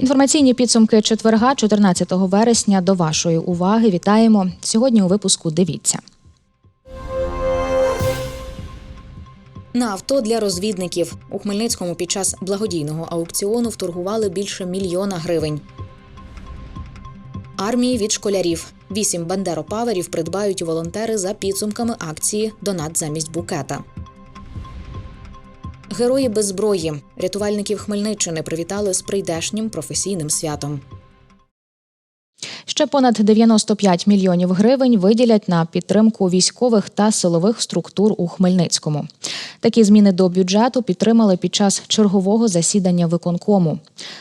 Інформаційні підсумки четверга, 14 вересня. До вашої уваги вітаємо сьогодні. У випуску дивіться. На авто для розвідників у Хмельницькому під час благодійного аукціону вторгували більше мільйона гривень. Армії від школярів. Вісім бандеропаверів придбають волонтери за підсумками акції Донат замість букета. Герої без зброї. Рятувальників Хмельниччини привітали з прийдешнім професійним святом. Ще понад 95 мільйонів гривень виділять на підтримку військових та силових структур у Хмельницькому. Такі зміни до бюджету підтримали під час чергового засідання виконкому.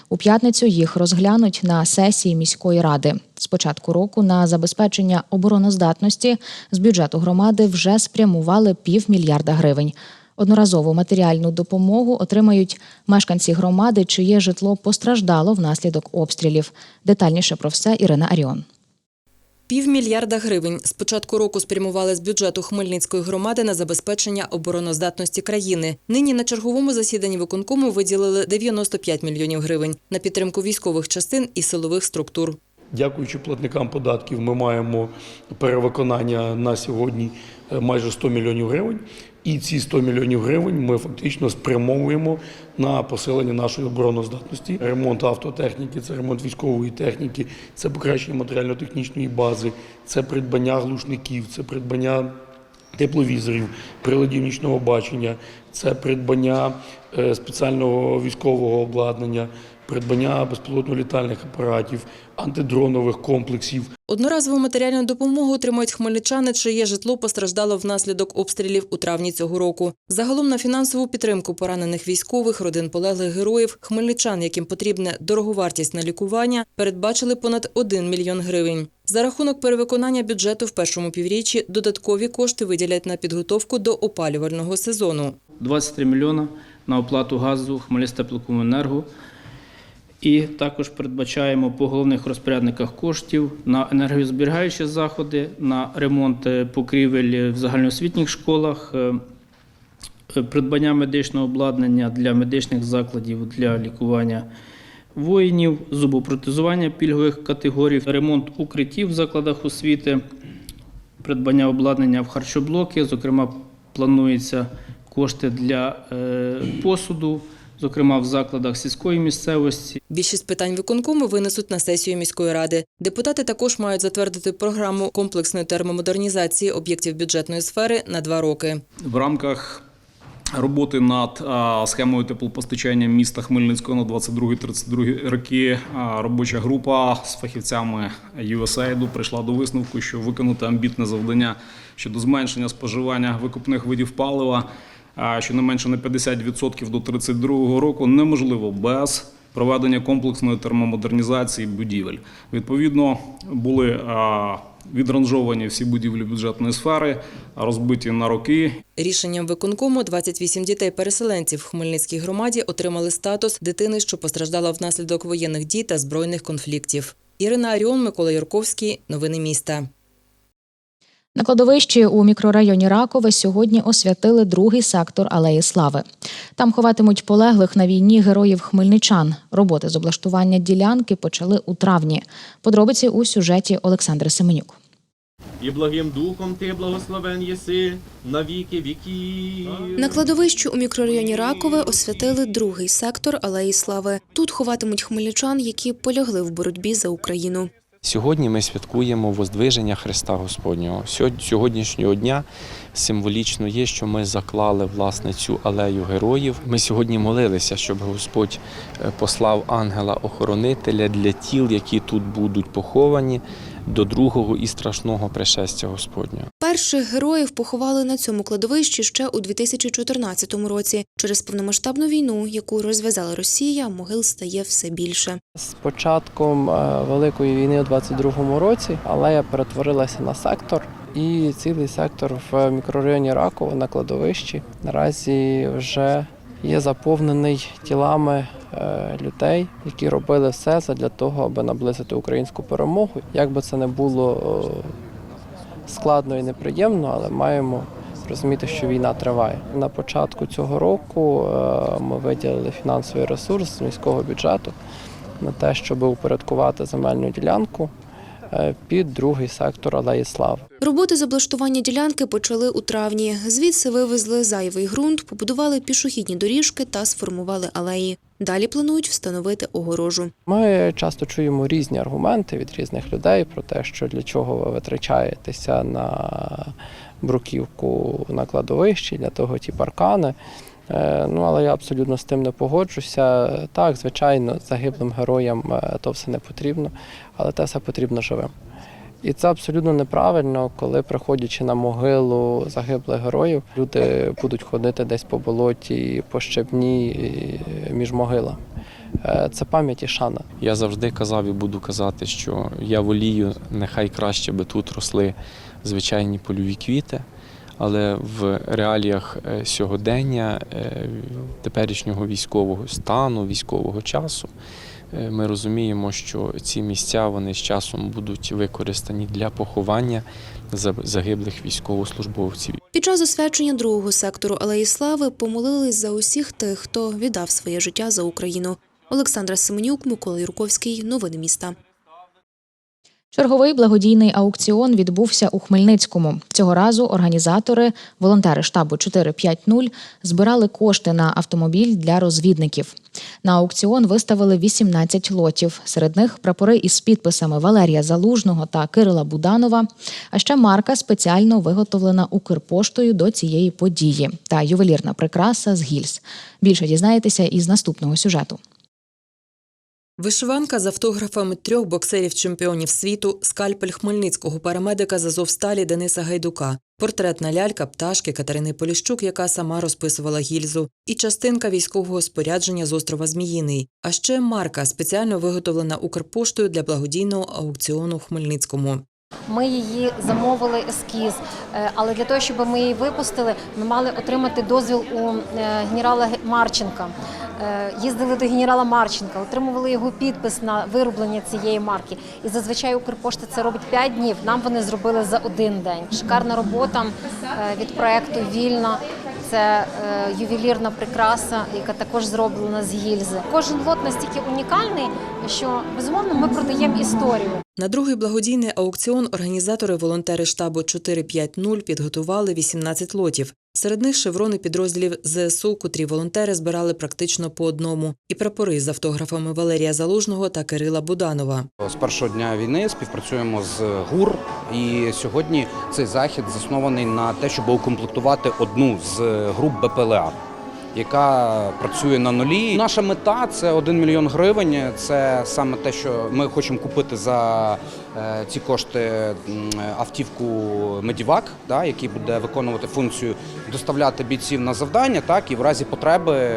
У п'ятницю їх розглянуть на сесії міської ради. З початку року на забезпечення обороноздатності з бюджету громади вже спрямували півмільярда гривень. Одноразову матеріальну допомогу отримають мешканці громади, чиє житло постраждало внаслідок обстрілів. Детальніше про все Ірина Аріон. Півмільярда гривень з початку року спрямували з бюджету Хмельницької громади на забезпечення обороноздатності країни. Нині на черговому засіданні виконкому виділили 95 мільйонів гривень на підтримку військових частин і силових структур. Дякуючи платникам податків, ми маємо перевиконання на сьогодні е, майже 100 мільйонів гривень. І ці 100 мільйонів гривень ми фактично спрямовуємо на посилення нашої обороноздатності. Ремонт автотехніки, це ремонт військової техніки, це покращення матеріально-технічної бази, це придбання глушників, це придбання тепловізорів, приладів нічного бачення, це придбання е, спеціального військового обладнання, придбання безпілотно-літальних апаратів, антидронових комплексів. Одноразову матеріальну допомогу отримують хмельничани, чиє житло постраждало внаслідок обстрілів у травні цього року. Загалом на фінансову підтримку поранених військових, родин полеглих героїв, хмельничан, яким потрібне дороговартісне лікування, передбачили понад 1 мільйон гривень. За рахунок перевиконання бюджету в першому півріччі додаткові кошти виділять на підготовку до опалювального сезону. 23 мільйона на оплату газу Хмельництеплокомуненерго. І також передбачаємо по головних розпорядниках коштів на енергозберігаючі заходи, на ремонт е, покрівель в загальноосвітніх школах, е, е, придбання медичного обладнання для медичних закладів для лікування воїнів, зубопротезування пільгових категорій, ремонт укриттів в закладах освіти, придбання обладнання в харчоблоки. Зокрема, планується кошти для посуду, зокрема в закладах сільської місцевості. Більшість питань виконкому винесуть на сесію міської ради. Депутати також мають затвердити програму комплексної термомодернізації об'єктів бюджетної сфери на два роки. В рамках роботи над схемою теплопостачання міста Хмельницького на 22-32 роки робоча група з фахівцями USAID прийшла до висновку, що виконати амбітне завдання щодо зменшення споживання викупних видів палива, а, щонайменше на 50% до 32 року неможливо без проведення комплексної термомодернізації будівель. Відповідно, були відранжовані всі будівлі бюджетної сфери, розбиті на роки. Рішенням виконкому 28 дітей-переселенців в Хмельницькій громаді отримали статус дитини, що постраждала внаслідок воєнних дій та збройних конфліктів. Ірина Аріон, Микола Юрковський. Новини міста. На кладовищі у мікрорайоні Ракове сьогодні освятили другий сектор Алеї Слави. Там ховатимуть полеглих на війні героїв хмельничан. Роботи з облаштування ділянки почали у травні. Подробиці у сюжеті Олександри Семенюк. І благим духом ти благословен єси на віки віків. На кладовищу у мікрорайоні Ракове освятили другий сектор Алеї Слави. Тут ховатимуть хмельничан, які полягли в боротьбі за Україну. Сьогодні ми святкуємо Воздвиження Христа Господнього. Сьогодні- Сьогоднішнього дня символічно є, що ми заклали власне цю алею героїв. Ми сьогодні молилися, щоб Господь е, послав ангела-охоронителя для тіл, які тут будуть поховані до другого і страшного пришестя Господнього. Перших героїв поховали на цьому кладовищі ще у 2014 році. Через повномасштабну війну, яку розв'язала Росія, могил стає все більше. З початком е, Великої війни у 22-му році алея перетворилася на сектор, і цілий сектор в мікрорайоні Раково на кладовищі наразі вже є заповнений тілами е, людей, які робили все для того, аби наблизити українську перемогу. Як би це не було е, складно і неприємно, але маємо розуміти, що війна триває. На початку цього року е, ми виділили фінансовий ресурс з міського бюджету на те, щоб упорядкувати земельну ділянку під другий сектор Алеї Слави. Роботи з облаштування ділянки почали у травні. Звідси вивезли зайвий ґрунт, побудували пішохідні доріжки та сформували алеї. Далі планують встановити огорожу. Ми часто чуємо різні аргументи від різних людей про те, що для чого ви витрачаєтеся на бруківку на кладовищі, для того ті паркани. Е, Ну, але я абсолютно з тим не погоджуся. Так, звичайно, загиблим героям е, то все не потрібно, але те все потрібно живим. І це абсолютно неправильно, коли, приходячи на могилу загиблих героїв, люди будуть ходити десь по болоті, по щебні між могилами. Е, Це пам'ять і шана. Я завжди казав і буду казати, що я волію, нехай краще би тут росли звичайні польові квіти, але в реаліях е, сьогодення, е, теперішнього військового стану, військового часу, е, ми розуміємо, що ці місця вони з часом будуть використані для поховання за- загиблих військовослужбовців. Під час освячення другого сектору Алеї Слави помолились за усіх тих, хто віддав своє життя за Україну. Олександра Семенюк, Микола Юрковський. Новини міста. Черговий благодійний аукціон відбувся у Хмельницькому. Цього разу організатори, волонтери штабу 450, збирали кошти на автомобіль для розвідників. На аукціон виставили 18 лотів. Серед них прапори із підписами Валерія Залужного та Кирила Буданова. А ще марка спеціально виготовлена Укрпоштою до цієї події та ювелірна прикраса з гільз. Більше дізнаєтеся із наступного сюжету. Вишиванка з автографами трьох боксерів-чемпіонів світу, скальпель хмельницького парамедика з Азовсталі Дениса Гайдука, портретна лялька пташки Катерини Поліщук, яка сама розписувала гільзу, і частинка військового спорядження з острова Зміїний. А ще марка, спеціально виготовлена Укрпоштою для благодійного аукціону в Хмельницькому. Ми її замовили ескіз, е, але для того, щоб ми її випустили, ми мали отримати дозвіл у е, генерала Марченка. Е, Їздили до генерала Марченка, отримували його підпис на вироблення цієї марки. І зазвичай Укрпошта це робить 5 днів. Нам вони зробили за один день. Шикарна робота від проекту Вільна. Це е, ювелірна прикраса, яка також зроблена з гільзи. Кожен лот настільки унікальний, що безумовно ми продаємо історію. На другий благодійний аукціон організатори волонтери штабу 450 підготували 18 лотів. Серед них шеврони підрозділів ЗСУ, котрі волонтери збирали практично по одному, і прапори з автографами Валерія Залужного та Кирила Буданова. З першого дня війни співпрацюємо з ГУР, і сьогодні цей захід заснований на те, щоб укомплектувати одну з груп БПЛА, яка працює на нулі. Наша мета це 1 мільйон гривень. Це саме те, що ми хочемо купити за е, ці кошти автівку Медівак, який буде виконувати функцію доставляти бійців на завдання, так і в разі потреби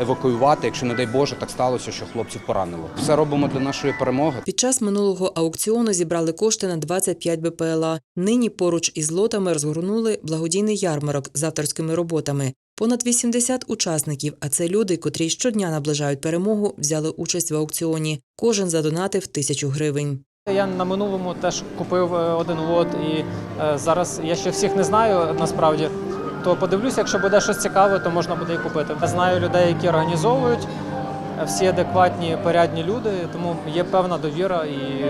евакуювати, якщо не дай Боже, так сталося, що хлопців поранило. Все робимо для нашої перемоги. Під час минулого аукціону зібрали кошти на 25 БПЛА. Нині поруч із лотами розгорнули благодійний ярмарок з авторськими роботами. Понад 80 учасників, а це люди, котрі щодня наближають перемогу, взяли участь в аукціоні. Кожен задонатив тисячу гривень. Я на минулому теж купив е, один лот, і е, зараз я ще всіх не знаю насправді. То подивлюся, якщо буде щось цікаве, то можна буде і купити. Я знаю людей, які організовують, е, всі адекватні, порядні люди, тому є певна довіра і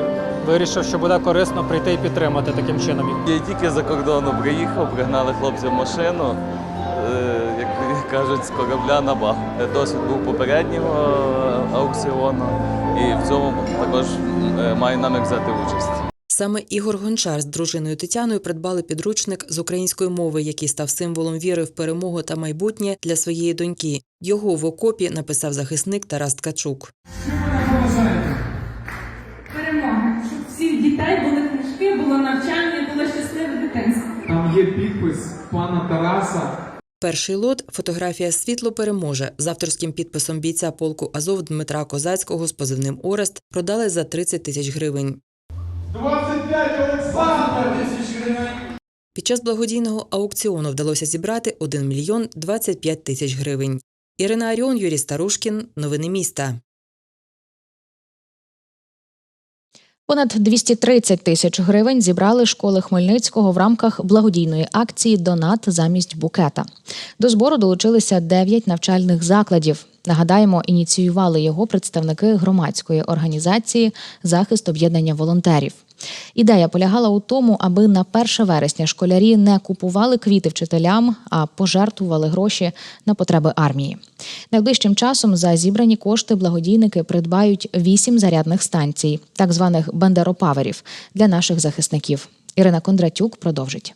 вирішив, що буде корисно прийти і підтримати таким чином. Я тільки за кордону приїхав, пригнали хлопців машину, е, кажуть, з корабля на бах. Досвід був попереднього е, аукціону і в цьому також е, маю намір взяти участь. Саме Ігор Гончар з дружиною Тетяною придбали підручник з української мови, який став символом віри в перемогу та майбутнє для своєї доньки. Його в окопі написав захисник Тарас Ткачук. перемоги, щоб всіх дітей були книжки, було навчання, було щасливе дитинство. Там є підпис пана Тараса. Перший лот фотографія Світло переможе з авторським підписом бійця полку Азов Дмитра Козацького з позивним Орест продали за 30 тисяч гривень. 25 Олександр! Під час благодійного аукціону вдалося зібрати 1 мільйон 25 тисяч гривень. Ірина Аріон, Юрій Старушкін. Новини міста. Понад 230 тисяч гривень зібрали школи Хмельницького в рамках благодійної акції Донат замість букета. До збору долучилися 9 навчальних закладів. Нагадаємо, ініціювали його представники громадської організації Захист об'єднання волонтерів. Ідея полягала у тому, аби на 1 вересня школярі не купували квіти вчителям, а пожертвували гроші на потреби армії. Найближчим часом за зібрані кошти благодійники придбають вісім зарядних станцій, так званих бандеропаверів, для наших захисників. Ірина Кондратюк продовжить.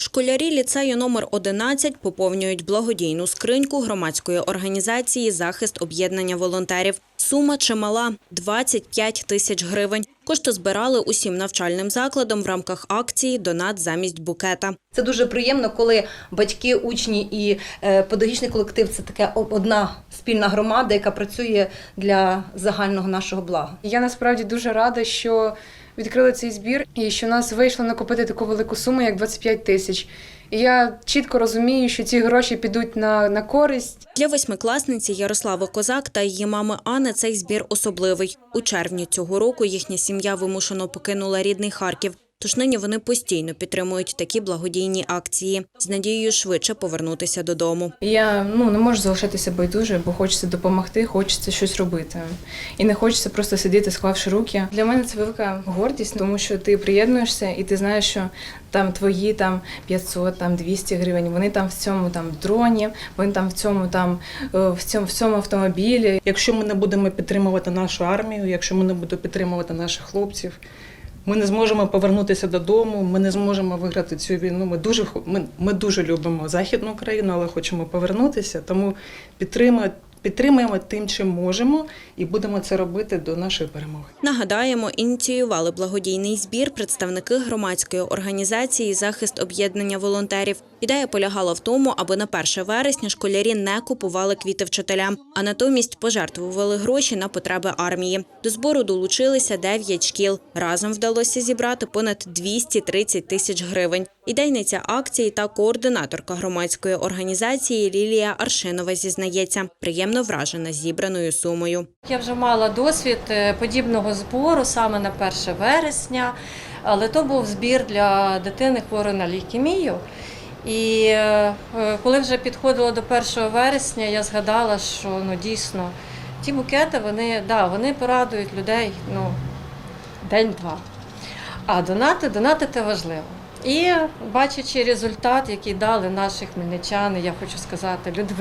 Школярі ліцею номер 11 поповнюють благодійну скриньку громадської організації Захист об'єднання волонтерів. Сума чимала 25 тисяч гривень. Кошти збирали усім навчальним закладам в рамках акції Донат замість букета. Це дуже приємно, коли батьки, учні і е, педагогічний колектив це таке одна спільна громада, яка працює для загального нашого блага. Я насправді дуже рада, що відкрили цей збір і що нас вийшло накопити таку велику суму, як 25 тисяч. Я чітко розумію, що ці гроші підуть на, на користь. Для восьмикласниці Ярослави Козак та її мами Ани. цей збір особливий. У червні цього року їхня сім'я вимушено покинула рідний Харків. Тож нині вони постійно підтримують такі благодійні акції з надією швидше повернутися додому. Я ну не можу залишатися байдуже, бо хочеться допомогти, хочеться щось робити. І не хочеться просто сидіти, склавши руки. Для мене це велика гордість, тому що ти приєднуєшся і ти знаєш, що там твої там 500, там 200 гривень. Вони там в цьому там дроні, вони там в цьому там е, в цьому в цьому автомобілі. Якщо ми не будемо підтримувати нашу армію, якщо ми не будемо підтримувати наших хлопців, ми не зможемо повернутися додому, ми не зможемо виграти цю війну. Ми дуже ми, ми дуже любимо Західну Україну, але хочемо повернутися. Тому підтримати. підтримуємо тим, чим можемо, і будемо це робити до нашої перемоги. Нагадаємо, ініціювали благодійний збір представники громадської організації Захист об'єднання волонтерів. Ідея полягала в тому, аби на 1 вересня школярі не купували квіти вчителям, а натомість пожертвували гроші на потреби армії. До збору долучилися 9 шкіл. Разом вдалося зібрати понад 230 тисяч гривень. Ідейниця акції та координаторка громадської організації Лілія Аршинова зізнається, приємно вражена зібраною сумою. Я вже мала досвід е, подібного збору саме на 1 вересня, але то був збір для дитини хворої на лейкемію. І е, е, коли вже підходило до 1 вересня, я згадала, що ну дійсно ті букети вони, да, вони порадують людей ну, день-два. А донати, донатити важливо. І бачачи результат, який дали наші хмельничани, я хочу сказати, люди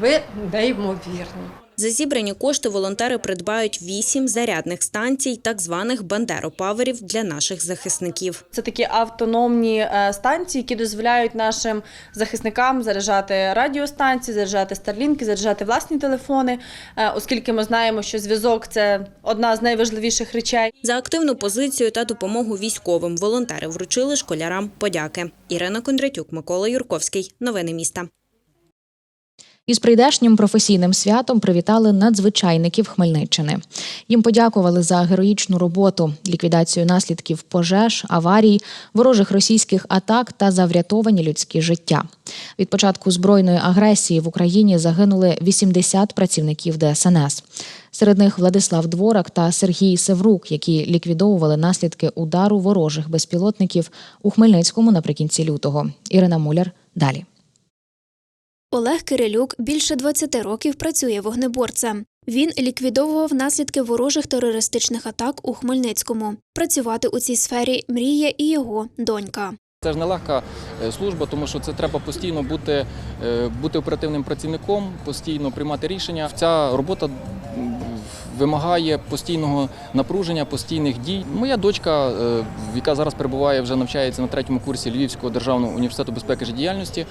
ви неймовірні. За зібрані кошти волонтери придбають вісім зарядних станцій, так званих бандеропаверів для наших захисників. Це такі автономні е, станції, які дозволяють нашим захисникам заряджати радіостанції, заряджати старлінки, заряджати власні телефони, е, оскільки ми знаємо, що зв'язок це одна з найважливіших речей. За активну позицію та допомогу військовим волонтери вручили школярам подяки. Ірина Кондратюк, Микола Юрковський. Новини міста. Із прийдешнім професійним святом привітали надзвичайників Хмельниччини. Їм подякували за героїчну роботу, ліквідацію наслідків пожеж, аварій, ворожих російських атак та за врятовані людські життя. Від початку збройної агресії в Україні загинули 80 працівників ДСНС. Серед них Владислав Дворак та Сергій Севрук, які ліквідовували наслідки удару ворожих безпілотників у Хмельницькому наприкінці лютого. Ірина Муляр далі. Олег Кирилюк більше 20 років працює вогнеборцем. Він ліквідовував наслідки ворожих терористичних атак у Хмельницькому. Працювати у цій сфері мріє і його донька. Це ж нелегка е, служба, тому що це треба постійно бути, е, бути оперативним працівником, постійно приймати рішення. Ця робота вимагає постійного напруження, постійних дій. Моя дочка, е, яка зараз перебуває, вже навчається на третьому курсі Львівського державного університету безпеки та діяльності, м,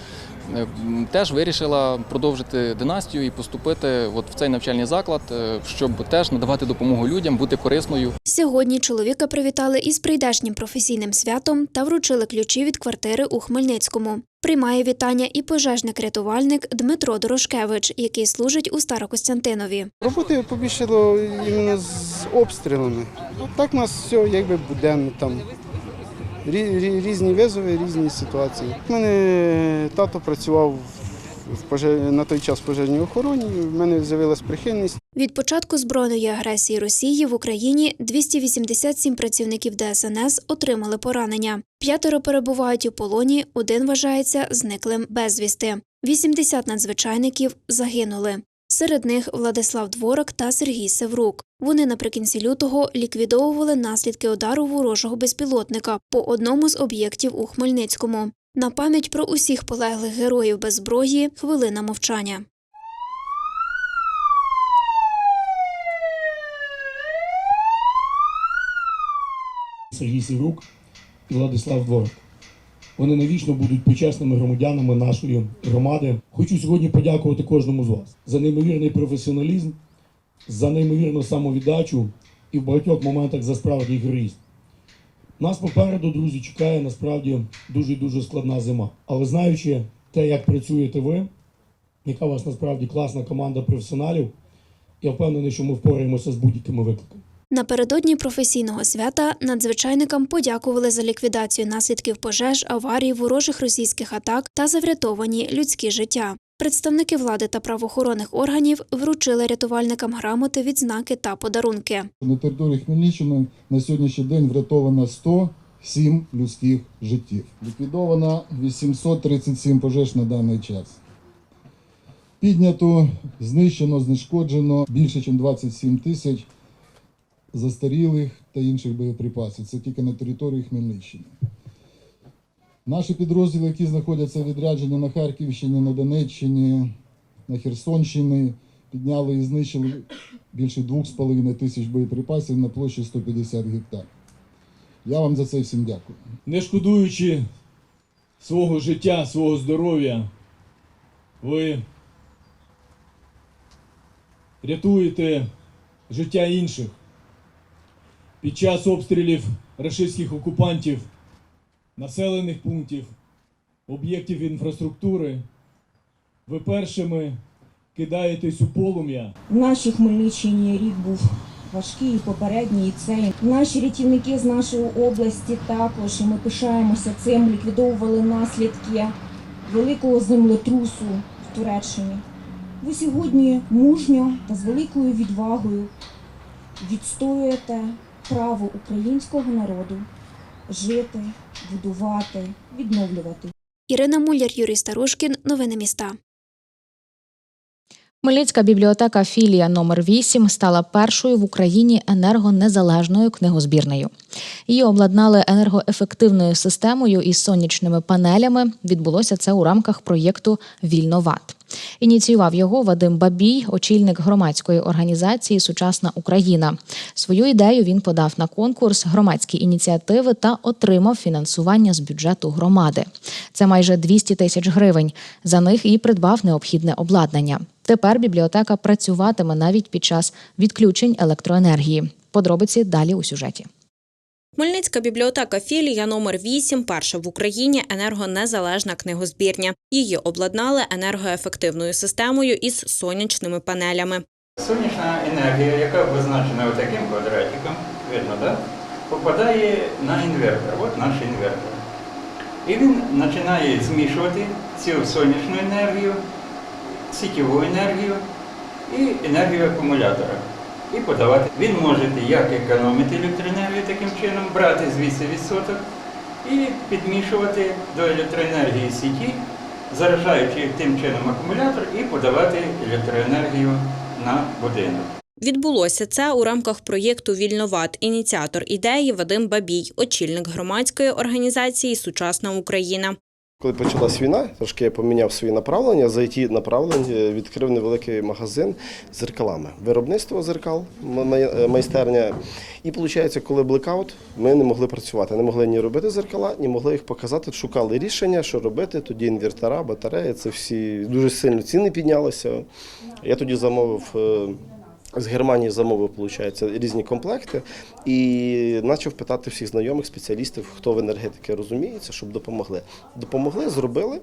теж вирішила продовжити династію і поступити от в цей навчальний заклад, е, щоб теж надавати допомогу людям, бути корисною. Сьогодні чоловіка привітали із прийдешнім професійним святом та вручили ключі від квартири у Хмельницькому. Приймає вітання і пожежник-рятувальник Дмитро Дорошкевич, який служить у Старокостянтинові. Роботи побільшало іменно з обстрілами. Так у нас все якби буденно там. Рі- рі- Різні визови, різні ситуації. У мене тато працював на той час в пожежній охороні. В мене з'явилась прихильність. Від початку збройної агресії Росії в Україні 287 працівників ДСНС отримали поранення. П'ятеро перебувають у полоні, один вважається зниклим безвісти. 80 надзвичайників загинули. Серед них Владислав Дворак та Сергій Севрук. Вони наприкінці лютого ліквідовували наслідки удару ворожого безпілотника по одному з об'єктів у Хмельницькому. На пам'ять про усіх полеглих героїв без зброї хвилина мовчання. Сергій Сіврук і Владислав Дворик. Вони навічно будуть почесними громадянами нашої громади. Хочу сьогодні подякувати кожному з вас за неймовірний професіоналізм, за неймовірну самовіддачу і в багатьох моментах за справжній героїзм. Нас попереду, друзі, чекає насправді дуже дуже складна зима. Але знаючи те, як працюєте ви, яка у вас насправді класна команда професіоналів, я впевнений, що ми впораємося з будь-якими викликами. Напередодні професійного свята надзвичайникам подякували за ліквідацію наслідків пожеж, аварій, ворожих російських атак та за врятовані людські життя. Представники влади та правоохоронних органів вручили рятувальникам грамоти, відзнаки та подарунки. На території Хмельниччини на сьогоднішній день врятовано 107 людських життів. Ліквідовано 837 пожеж на даний час. Піднято, знищено, знешкоджено більше, ніж 27 тисяч застарілих та інших боєприпасів. Це тільки на території Хмельниччини. Наші підрозділи, які знаходяться в відрядженні на Харківщині, на Донеччині, на Херсонщині, підняли і знищили більше 2,5 тисяч боєприпасів на площі 150 гектар. Я вам за це всім дякую. не шкодуючи свого життя, свого здоров'я, ви рятуєте життя інших. Під час обстрілів рашистських окупантів, населених пунктів, об'єктів інфраструктури, ви першими кидаєтесь у полум'я. В нашій Хмельниччині рік був важкий, і попередній і цей. Наші рятівники з нашої області також, і ми пишаємося цим, ліквідовували наслідки великого землетрусу в Туреччині. Ви сьогодні мужньо та з великою відвагою відстоюєте право українського народу жити, будувати, відновлювати. Ірина Муляр, Юрій Старушкін. Новини міста. Хмельницька бібліотека філія номер 8 стала першою в Україні енергонезалежною книгозбірнею. Її обладнали енергоефективною системою із сонячними панелями. Відбулося це у рамках проєкту Вільноват. Ініціював його Вадим Бабій, очільник громадської організації Сучасна Україна. Свою ідею він подав на конкурс громадські ініціативи та отримав фінансування з бюджету громади. Це майже 200 тисяч гривень. За них і придбав необхідне обладнання. Тепер бібліотека працюватиме навіть під час відключень електроенергії. Подробиці далі у сюжеті. Хмельницька бібліотека філія номер 8 перша в Україні енергонезалежна книгозбірня. Її обладнали енергоефективною системою із сонячними панелями. Сонячна енергія, яка визначена таким квадратиком, видно, да? попадає на інвертор. От наш інвертор. І він починає змішувати цю сонячну енергію, сітєву енергію і енергію акумулятора. І подавати. Він може як економити електроенергію таким чином, брати звідси відсоток і підмішувати до електроенергії сіті, заражаючи тим чином акумулятор і подавати електроенергію на будинок. Відбулося це у рамках проєкту Вільноват. Ініціатор ідеї Вадим Бабій, очільник громадської організації Сучасна Україна. Коли почалась війна, трошки я поміняв свої направлення. За ті направлення відкрив невеликий магазин з зеркалами. Виробництво зеркал, майстерня. І виходить, коли блекаут, ми не могли працювати. Не могли ні робити зеркала, ні могли їх показати. Шукали рішення, що робити. Тоді інвертора, батареї, це всі дуже сильно ціни піднялися. Я тоді замовив. З Германії замовив, виходить, різні комплекти і почав питати всіх знайомих спеціалістів, хто в енергетиці розуміється, щоб допомогли. Допомогли, зробили.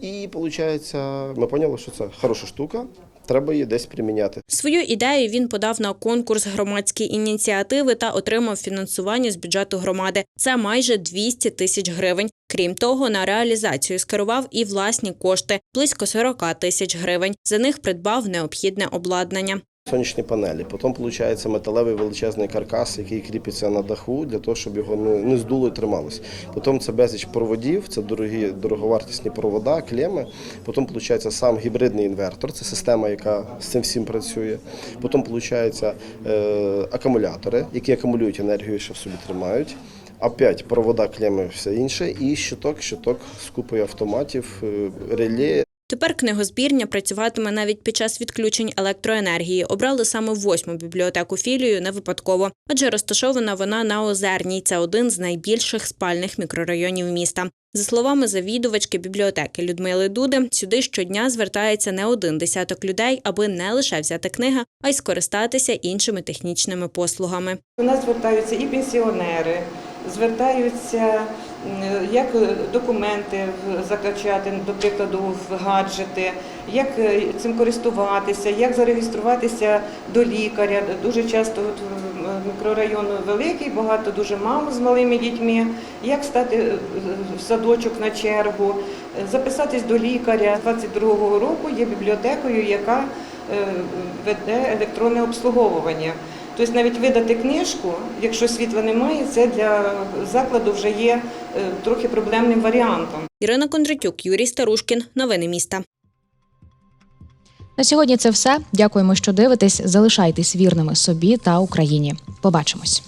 І виходить, ми поняли, що це хороша штука. треба її десь приміняти. Свою ідею він подав на конкурс громадські ініціативи та отримав фінансування з бюджету громади. Це майже 200 тисяч гривень. Крім того, на реалізацію скерував і власні кошти близько 40 тисяч гривень. За них придбав необхідне обладнання. Сонячні панелі. Потім виходить металевий величезний каркас, який кріпиться на даху, для того, щоб його не, здуло і трималось. Потім це безліч проводів, це дорогі, дороговартісні провода, клеми. Потім виходить сам гібридний інвертор, це система, яка з цим всім працює. Потім виходить е, акумулятори, які акумулюють енергію, що в собі тримають. Опять провода, клеми, все інше, і щиток, щиток з купою автоматів, е, реле. Тепер книгозбірня працюватиме навіть під час відключень електроенергії. Обрали саме восьму бібліотеку філію не випадково, адже розташована вона на Озерній. Це один з найбільших спальних мікрорайонів міста. За словами завідувачки бібліотеки Людмили Дуди, сюди щодня звертається не один десяток людей, аби не лише взяти книги, а й скористатися іншими технічними послугами. У нас звертаються і пенсіонери, звертаються як документи закачати, до прикладу, в гаджети, як е, цим користуватися, як зареєструватися до лікаря. Дуже часто от мікрорайон великий, багато дуже мам з малими дітьми, як стати е, в садочок на чергу, е, записатись до лікаря. 22-го року є бібліотекою, яка е, веде електронне обслуговування. Тобто навіть видати книжку, якщо світла немає, це для закладу вже є е, трохи проблемним варіантом. Ірина Кондратюк, Юрій Старушкін. Новини міста. На сьогодні це все. Дякуємо, що дивитесь. Залишайтесь вірними собі та Україні. Побачимось.